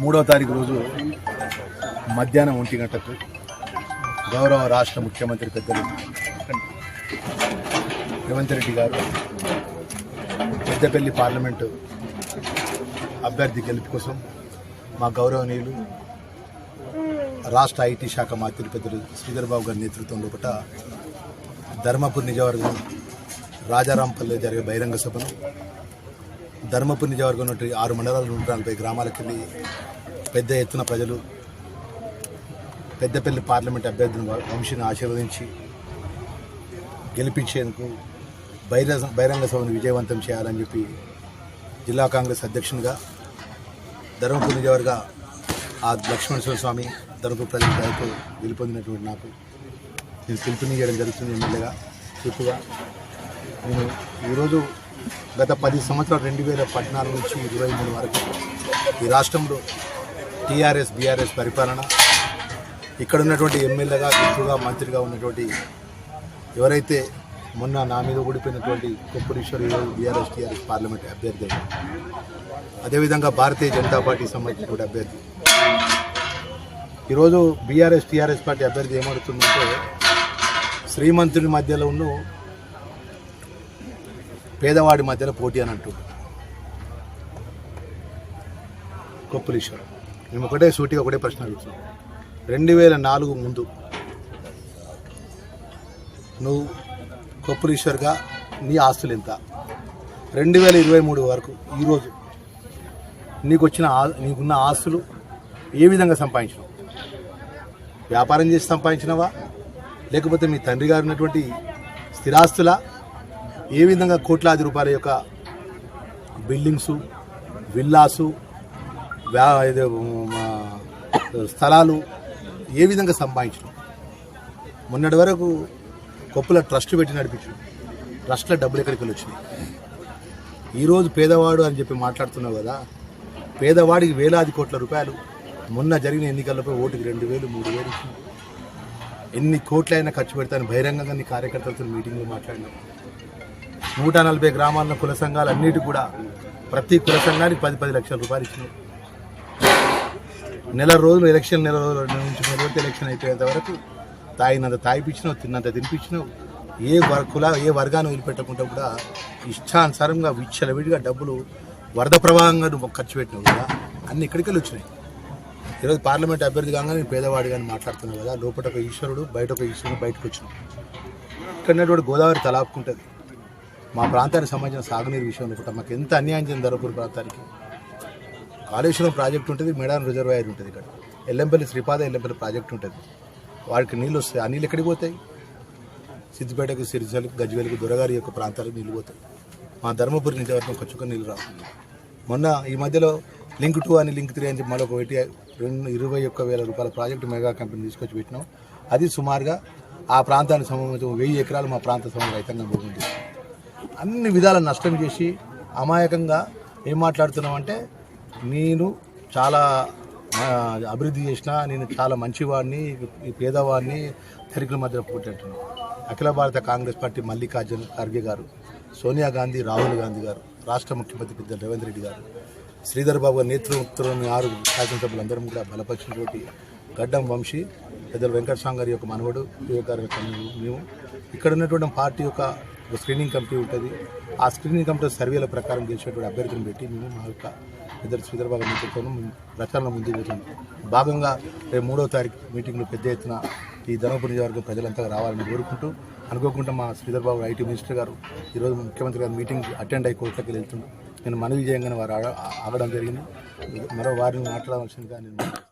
మూడవ తారీఖు రోజు మధ్యాహ్నం ఒంటి గంటకు గౌరవ రాష్ట్ర ముఖ్యమంత్రి పెద్దలు రేవంత్ రెడ్డి గారు పెద్దపల్లి పార్లమెంటు అభ్యర్థి గెలుపు కోసం మా గౌరవనీయులు రాష్ట్ర ఐటీ శాఖ మా పెద్దలు శ్రీధర్ బాబు గారి నేతృత్వం లోపల ధర్మపూర్ నిజవర్గం రాజారాంపల్లిలో జరిగే బహిరంగ సభను ధర్మపురి నిజవర్గం నుండి ఆరు మండలాల నూట నలభై గ్రామాలకు వెళ్ళి పెద్ద ఎత్తున ప్రజలు పెద్దపల్లి పార్లమెంట్ అభ్యర్థిని వంశీని ఆశీర్వదించి గెలిపించేందుకు బహిరంగ బహిరంగ సభను విజయవంతం చేయాలని చెప్పి జిల్లా కాంగ్రెస్ అధ్యక్షునిగా ధర్మపురి నిజవర్గ ఆ లక్ష్మణేశ్వర స్వామి ధర్మపురి ప్రజల దయతో గెలుపొందినటువంటి నాకు నేను పిలుపునియడం జరుగుతుంది ఎమ్మెల్యేగా చూపుగా. నేను ఈరోజు గత పది సంవత్సరాలు రెండు వేల పద్నాలుగు నుంచి ఇరవై మూడు వరకు ఈ రాష్ట్రంలో టీఆర్ఎస్ బీఆర్ఎస్ పరిపాలన ఇక్కడ ఉన్నటువంటి ఎమ్మెల్యేగా గుర్తుగా మంత్రిగా ఉన్నటువంటి ఎవరైతే మొన్న నా మీద ఓడిపోయినటువంటి కొప్పుడీశ్వర్ ఈరోజు బీఆర్ఎస్ టీఆర్ఎస్ పార్లమెంట్ అభ్యర్థి అదేవిధంగా భారతీయ జనతా పార్టీకి సంబంధించినటువంటి అభ్యర్థి. ఈరోజు బీఆర్ఎస్ టీఆర్ఎస్ పార్టీ అభ్యర్థి ఏమడుతుందంటే శ్రీమంతుడి మధ్యలో ఉన్న పేదవాడి మధ్యలో పోటీ అని అంటుంది కొప్పులీశ్వర్ మేము ఒకటే సూటిగా ఒకటే ప్రశ్న అడుగుతున్నాం. రెండు వేల నాలుగు ముందు నువ్వు కొప్పులీశ్వర్గా నీ ఆస్తులు ఎంత? రెండు వేల ఇరవై మూడు వరకు ఈరోజు నీకు వచ్చిన ఆ- నీకున్న ఆస్తులు ఏ విధంగా సంపాదించినావు? వ్యాపారం చేసి సంపాదించినవా? లేకపోతే మీ తండ్రి గారు ఉన్నటువంటి స్థిరాస్తుల? ఏ విధంగా కోట్లాది రూపాయల యొక్క బిల్డింగ్సు విల్లాసు వ్యా స్థలాలు ఏ విధంగా సంపాదించడం మొన్నటి వరకు కొప్పుల ట్రస్ట్ పెట్టి నడిపించడం ట్రస్ట్లో డబ్బులు ఎక్కడికి వచ్చినాయి ఈరోజు పేదవాడు అని చెప్పి మాట్లాడుతున్నావు కదా పేదవాడికి వేలాది కోట్ల రూపాయలు మొన్న జరిగిన ఎన్నికలపై ఓటుకి రెండు వేలు మూడు వేలు ఎన్ని కోట్లైనా ఖర్చు పెడతాను బహిరంగంగా నీ కార్యకర్తలతో మీటింగ్లో మాట్లాడినాం. నూట నలభై గ్రామాల కుల సంఘాలు అన్నిటి కూడా ప్రతి కుల సంఘానికి పది పది లక్షల రూపాయలు ఇచ్చినాం. నెల రోజులు ఎలక్షన్ నెల రోజుల నుంచి మొదలుపెట్టి ఎలక్షన్ అయిపోయేంత వరకు తాగినంత తాగిపించినావు తిన్నంత తినిపించినావు ఏ వర్ కుల ఏ వర్గాన్ని వదిలిపెట్టకుండా కూడా ఇష్టానుసారంగా విచ్చలవిడిగా డబ్బులు వరద ప్రవాహంగా నువ్వు ఖర్చు పెట్టినావు కదా అన్ని ఇక్కడికి వెళ్ళి వచ్చినాయి. ఈరోజు పార్లమెంట్ అభ్యర్థి కాగా నేను పేదవాడి కానీ మాట్లాడుతున్నావు కదా లోపల ఒక ఈశ్వరుడు బయట ఒక ఈశ్వరుడు బయటకు వచ్చినావు ఇక్కడ గోదావరి తలాపుకుంటుంది మా ప్రాంతానికి సంబంధించిన సాగునీరు విషయంలో కూడా మాకు ఎంత అన్యాయం చెంది ధరపూర్ ప్రాంతానికి? కాళేశ్వరం ప్రాజెక్ట్ ఉంటుంది మేడారం రిజర్వాయర్ ఉంటుంది ఇక్కడ. ఎల్లంపల్లి శ్రీపాద ఎల్లంపల్లి ప్రాజెక్ట్ ఉంటుంది. వాడికి నీళ్ళు వస్తాయి. ఆ నీళ్ళు ఎక్కడికి పోతాయి? సిద్దిపేటకు సిరిసిలకు గజ్వేలకు దొరగారి యొక్క ప్రాంతాలకు నీళ్ళు పోతాయి. మా ధర్మపురి నుంచి వరకు ఒక నీళ్ళు రావు మొన్న ఈ మధ్యలో లింక్ టూ అని లింక్ త్రీ అని చెప్పి మరొక పెట్టి రెండు ఇరవై ఒక్క వేల రూపాయల ప్రాజెక్టు మెగా కంపెనీ తీసుకొచ్చి పెట్టినాం. అది సుమారుగా ఆ ప్రాంతానికి సంబంధించిన వెయ్యి ఎకరాలు మా ప్రాంత సమయం రైతాంగం భూమి అన్ని విధాల నష్టం చేసి అమాయకంగా ఏం మాట్లాడుతున్నామంటే నేను చాలా అభివృద్ధి చేసిన నేను చాలా మంచివాడిని ఈ పేదవాడిని దరికుల మధ్య పుట్టినట్టున్నాను. అఖిల భారత కాంగ్రెస్ పార్టీ మల్లికార్జున ఖర్గే గారు సోనియా గాంధీ రాహుల్ గాంధీ గారు రాష్ట్ర ముఖ్యమంత్రి పెద్ద రేవంత్ రెడ్డి గారు శ్రీధర్ బాబు గారి నేతృత్వంలోని ఆరు శాసనసభ్యులందరం కూడా బలపరిచినటువంటి గడ్డం వంశీ పెద్దలు వెంకటస్వామి గారి యొక్క మనవడు వివేకారు యొక్క మేము. ఇక్కడ ఉన్నటువంటి పార్టీ యొక్క ఒక స్క్రీనింగ్ కమిటీ ఉంటుంది. ఆ స్క్రీనింగ్ కమిటీ సర్వేల ప్రకారం గెలిచినటువంటి అభ్యర్థిని పెట్టి మేము మా యొక్క ఇద్దరు శ్రీధర్ నేతృత్వంలో మేము ప్రచారంలో ముందుకు పోతున్నాం. భాగంగా రేపు మూడో తారీఖు మీటింగ్లో పెద్ద ఎత్తున ఈ ధర్మపురి నియోజకవర్గం ప్రజలంతా రావాలని కోరుకుంటూ అనుకోకుండా మా శ్రీధర్బాబు ఐటీ మినిస్టర్ గారు ఈరోజు ముఖ్యమంత్రి గారు మీటింగ్ అటెండ్ అయ్యి కోర్టులోకి వెళ్తున్నాం నేను మనవి చేయంగానే వారు ఆగ- ఆగడం జరిగింది. మరో వారిని మాట్లాడవలసిందిగా నేను